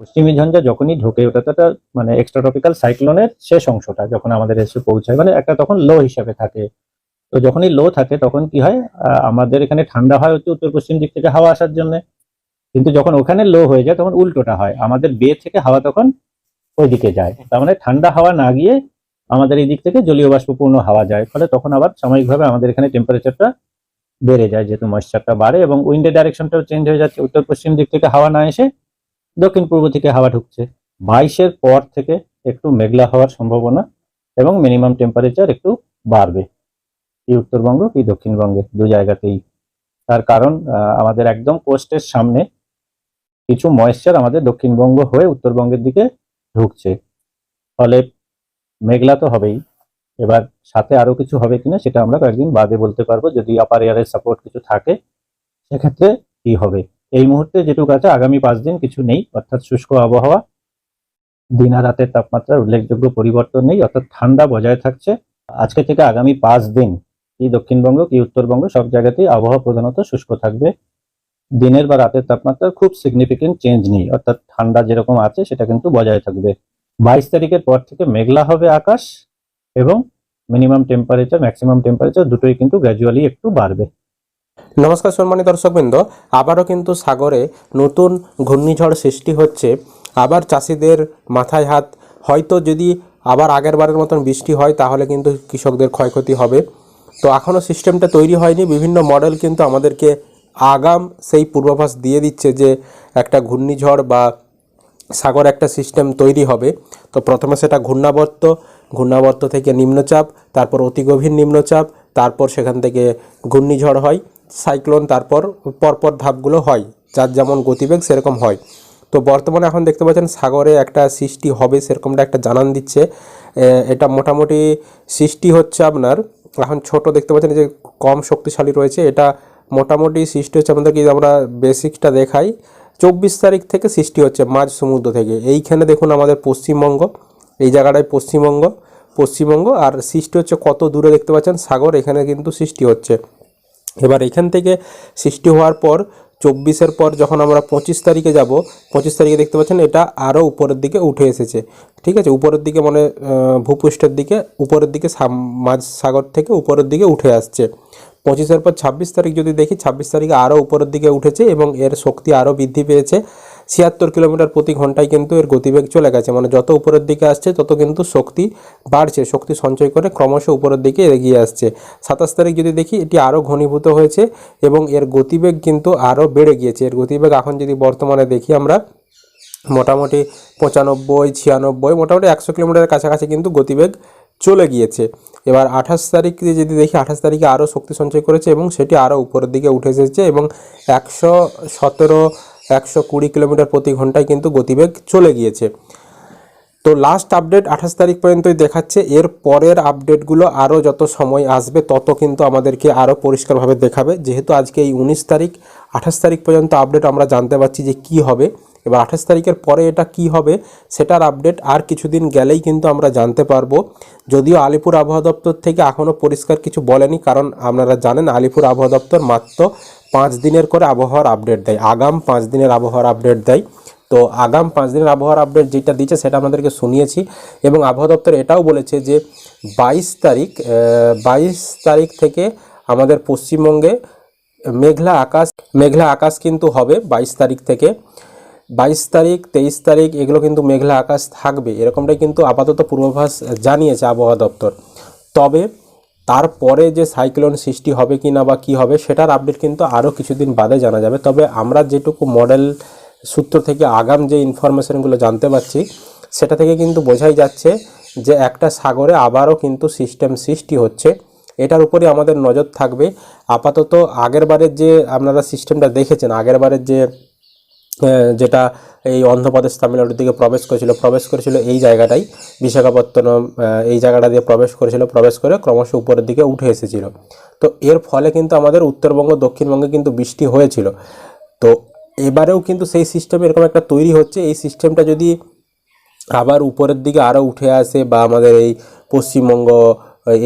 পশ্চিমী ঝঞ্ঝা যখনই ঢোকে ওটা তো একটা মানে এক্সট্রা ট্রপিক্যাল সাইক্লোনের শেষ অংশটা যখন আমাদের এসে পৌঁছায় মানে একটা তখন লো হিসাবে থাকে। তো যখনই লো থাকে, তখন কি হয় আমাদের এখানে ঠান্ডা হয় হচ্ছে উত্তর পশ্চিম দিক থেকে হাওয়া আসার জন্য। কিন্তু যখন ওখানে লো হয়ে যায়, তখন উল্টোটা হয়। আমাদের বে থেকে হাওয়া তখন ওইদিকে যায়। তার মানে ঠান্ডা হাওয়া না গিয়ে আমাদের এই দিক থেকে জলীয় বাষ্পপূর্ণ হাওয়া যায়। ফলে তখন আবার সাময়িকভাবে আমাদের এখানে টেম্পারেচারটা বেড়ে যায়, যেহেতু ময়েশ্চারটা বাড়ে এবং উইন্ডের ডাইরেকশনটাও চেঞ্জ হয়ে যাচ্ছে। উত্তর পশ্চিম দিক থেকে হাওয়া না এসে দক্ষিণ পূর্ব থেকে হাওয়া ঢুকছে। বাইশের পর থেকে একটু মেঘলা হওয়ার সম্ভাবনা এবং মিনিমাম টেম্পারেচার একটু বাড়বে। কি উত্তরবঙ্গ কি দক্ষিণবঙ্গে? দু জায়গাতেই। তার কারণ আমাদের একদম কোস্টের সামনে কিছু ময়েশ্চার আমাদের দক্ষিণবঙ্গ হয়ে উত্তরবঙ্গের দিকে ঢুকছে। ফলে মেঘলা তো হবেই। এবার সাথে আরও কিছু হবে কিনা সেটা আমরা কয়েকদিন বাদে বলতে পারব। যদি আপার এয়ারের সাপোর্ট কিছু থাকে, সেক্ষেত্রে কি হবে? এই মুহূর্তে যেটুকু আছে, আগামী পাঁচ দিন কিছু নেই, অর্থাৎ শুষ্ক আবহাওয়া দিন আর রাতের তাপমাত্রার উল্লেখযোগ্য পরিবর্তন নেই, অর্থাৎ ঠান্ডা বজায় থাকছে। আজকে থেকে আগামী পাঁচ দিন কি দক্ষিণবঙ্গ কি উত্তরবঙ্গ, সব জায়গাতেই আবহাওয়া প্রধানত শুষ্ক থাকবে। দিনের বা রাতের তাপমাত্রার খুব সিগনিফিকেন্ট চেঞ্জ নেই, অর্থাৎ ঠান্ডা যেরকম আছে, সেটা কিন্তু বজায় থাকবে। বাইশ তারিখের পর থেকে মেঘলা হবে আকাশ এবং মিনিমাম টেম্পারেচার ম্যাক্সিমাম টেম্পারেচার দুটোই কিন্তু গ্র্যাজুয়ালি একটু বাড়বে। নমস্কার সম্মানিত দর্শকবৃন্দ, আবারও কিন্তু সাগরে নতুন ঘূর্ণিঝড় সৃষ্টি হচ্ছে। আবার চাষিদের মাথায় হাত, হয়তো যদি আবার আগের বারের মতন বৃষ্টি হয়, তাহলে কিন্তু কৃষকদের ক্ষয়ক্ষতি হবে। তো এখনও সিস্টেমটা তৈরি হয়নি। বিভিন্ন মডেল কিন্তু আমাদেরকে আগাম সেই পূর্বাভাস দিয়ে দিচ্ছে যে একটা ঘূর্ণিঝড় বা সাগর একটা সিস্টেম তৈরি হবে। তো প্রথমে সেটা ঘূর্ণাবর্ত ঘূর্ণাবর্ত থেকে নিম্নচাপ, তারপর অতি গভীর নিম্নচাপ, তারপর সেখান থেকে ঘূর্ণিঝড় হয়। সাইক্লোন, তারপর পরপর ধাপগুলো হয়। যার যেমন গতিবেগ, সেরকম হয়। তো বর্তমানে এখন দেখতে পাচ্ছেন সাগরে একটা সৃষ্টি হবে, সেরকমটা একটা জানান দিচ্ছে। এটা মোটামুটি সৃষ্টি হচ্ছে আপনার, এখন ছোট দেখতে পাচ্ছেন যে কম শক্তিশালী রয়েছে, এটা মোটামুটি সৃষ্টি হচ্ছে আমাদেরকে আমরা বেসিকটা দেখাই, চব্বিশ তারিখ থেকে সৃষ্টি হচ্ছে মাঝ সমুদ্র থেকে। এইখানে দেখুন আমাদের পশ্চিমবঙ্গ, এই জায়গাটায় পশ্চিমবঙ্গ পশ্চিমবঙ্গ, আর সৃষ্টি হচ্ছে কত দূরে দেখতে পাচ্ছেন সাগর, এখানে কিন্তু সৃষ্টি হচ্ছে। এবার এখান থেকে সৃষ্টি হওয়ার পর চব্বিশের পর যখন আমরা পঁচিশ তারিখে যাব, পঁচিশ তারিখে দেখতে পাচ্ছেন এটা আরও উপরের দিকে উঠে এসেছে। ঠিক আছে? উপরের দিকে মানে ভূপৃষ্ঠের দিকে, উপরের দিকে মাঝ সাগর থেকে উপরের দিকে উঠে আসছে। পঁচিশের পর ছাব্বিশ তারিখ যদি দেখি, ছাব্বিশ তারিখে আরও উপরের দিকে উঠেছে এবং এর শক্তি আরও বৃদ্ধি পেয়েছে। ছিয়াত্তর কিলোমিটার প্রতি ঘন্টায় কিন্তু এর গতিবেগ চলে গেছে। মানে যত উপরের দিকে আসছে, তত কিন্তু শক্তি বাড়ছে, শক্তি সঞ্চয় করে ক্রমশ উপরের দিকে এগিয়ে আসছে। সাতাশ তারিখ যদি দেখি, এটি আরও ঘনীভূত হয়েছে এবং এর গতিবেগ কিন্তু আরও বেড়ে গিয়েছে। এর গতিবেগ এখন যদি বর্তমানে দেখি আমরা, মোটামুটি পঁচানব্বই, ছিয়ানব্বই, মোটামুটি একশো কিলোমিটারের কাছাকাছি কিন্তু গতিবেগ চলে গিয়েছে। এবার আঠাশ তারিখে যদি দেখি, আঠাশ তারিখে আরও শক্তি সঞ্চয় করেছে এবং সেটি আরও উপরের দিকে উঠে এসেছে এবং একশো সতেরো একশো কুড়ি কিলোমিটার প্রতি ঘন্টায় কিন্তু গতিবেগ চলে গিয়েছে। তো লাস্ট আপডেট আঠাশ তারিখ পর্যন্তই দেখাচ্ছে। এর পরের আপডেটগুলো আরও যত সময় আসবে, তত কিন্তু আমাদেরকে আরও পরিষ্কারভাবে দেখাবে। যেহেতু আজকে এই উনিশ তারিখ, আঠাশ তারিখ পর্যন্ত আপডেট আমরা জানতে পারছি যে কি হবে। এবার আঠাশ তারিখের পরে এটা কি হবে, সেটার আপডেট আর কিছুদিন গেলেই কিন্তু আমরা জানতে পারব। যদিও আলিপুর আবহাওয়া দপ্তর থেকে এখনও পরিষ্কার কিছু বলেনি, কারণ আপনারা জানেন আলিপুর আবহাওয়া দপ্তর মাত্র পাঁচ দিনের করে আবহাওয়ার আপডেট দেয়। আগাম পাঁচ দিনের আবহাওয়ার আপডেট দেয়। তো আগাম পাঁচ দিনের আবহাওয়ার আপডেট যেটা দিচ্ছে সেটা আপনাদেরকে শুনিয়েছি এবং আবহাওয়া দপ্তর এটাও বলেছে যে বাইশ তারিখ বাইশ তারিখ থেকে আমাদের পশ্চিমবঙ্গে মেঘলা আকাশ মেঘলা আকাশ কিন্তু হবে বাইশ তারিখ থেকে। বাইশ তারিখ, তেইশ তারিখ এগুলো কিন্তু মেঘলা আকাশ থাকবে। এরকমটাই কিন্তু আপাতত পূর্বাভাস জানিয়েছে আবহাওয়া দপ্তর। তবে তারপরে যে সাইক্লোন সৃষ্টি হবে কি না বা কী হবে সেটার আপডেট কিন্তু আরও কিছুদিন বাদে জানা যাবে। তবে আমরা যেটুকু মডেল সূত্র থেকে আগাম যে ইনফরমেশনগুলো জানতে পারছি, সেটা থেকে কিন্তু বোঝাই যাচ্ছে যে একটা সাগরে আবারও কিন্তু সিস্টেম সৃষ্টি হচ্ছে। এটার উপরে আমাদের নজর থাকবে। আপাতত আগের বারের যে আপনারা সিস্টেমটা দেখেছেন, আগের বারের যে যেটা এই অন্ধ্রপ্রদেশ তামিলনাড়ুর দিকে প্রবেশ করেছিল প্রবেশ করেছিল এই জায়গাটাই। বিশাখাপত্তনম এই জায়গাটা দিয়ে প্রবেশ করেছিল, প্রবেশ করে ক্রমশ উপরের দিকে উঠে এসেছিল। তো এর ফলে কিন্তু আমাদের উত্তরবঙ্গ, দক্ষিণবঙ্গে কিন্তু বৃষ্টি হয়েছিল। তো এবারেও কিন্তু সেই সিস্টেম এরকম একটা তৈরি হচ্ছে। এই সিস্টেমটা যদি আবার উপরের দিকে আরও উঠে আসে বা আমাদের এই পশ্চিমবঙ্গ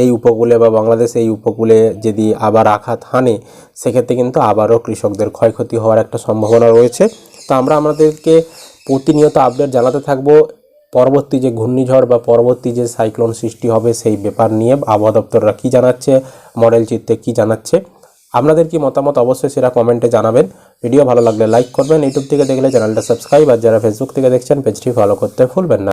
এই উপকূলে বা বাংলাদেশ এই উপকূলে যদি আবার আঘাত হানে, সেক্ষেত্রে কিন্তু আবারও কৃষকদের ক্ষয়ক্ষতি হওয়ার একটা সম্ভাবনা রয়েছে। তো আমরা আমাদেরকে প্রতিনিয়ত আপডেট জানাতে থাকব। পরবর্তী যে ঘূর্ণিঝড় বা পরবর্তী যে সাইক্লোন সৃষ্টি হবে সেই ব্যাপার নিয়ে আবহাওয়া দপ্তররা কী জানাচ্ছে মডেল চিত্রে কী জানাচ্ছে, আপনাদের কি মতামত অবশ্যই সেটা কমেন্টে জানাবেন। ভিডিও ভালো লাগলে লাইক করবেন। ইউটিউব থেকে দেখলে চ্যানেলটা সাবস্ক্রাইব আর যারা ফেসবুক থেকে দেখছেন পেজটি ফলো করতে ভুলবেন না।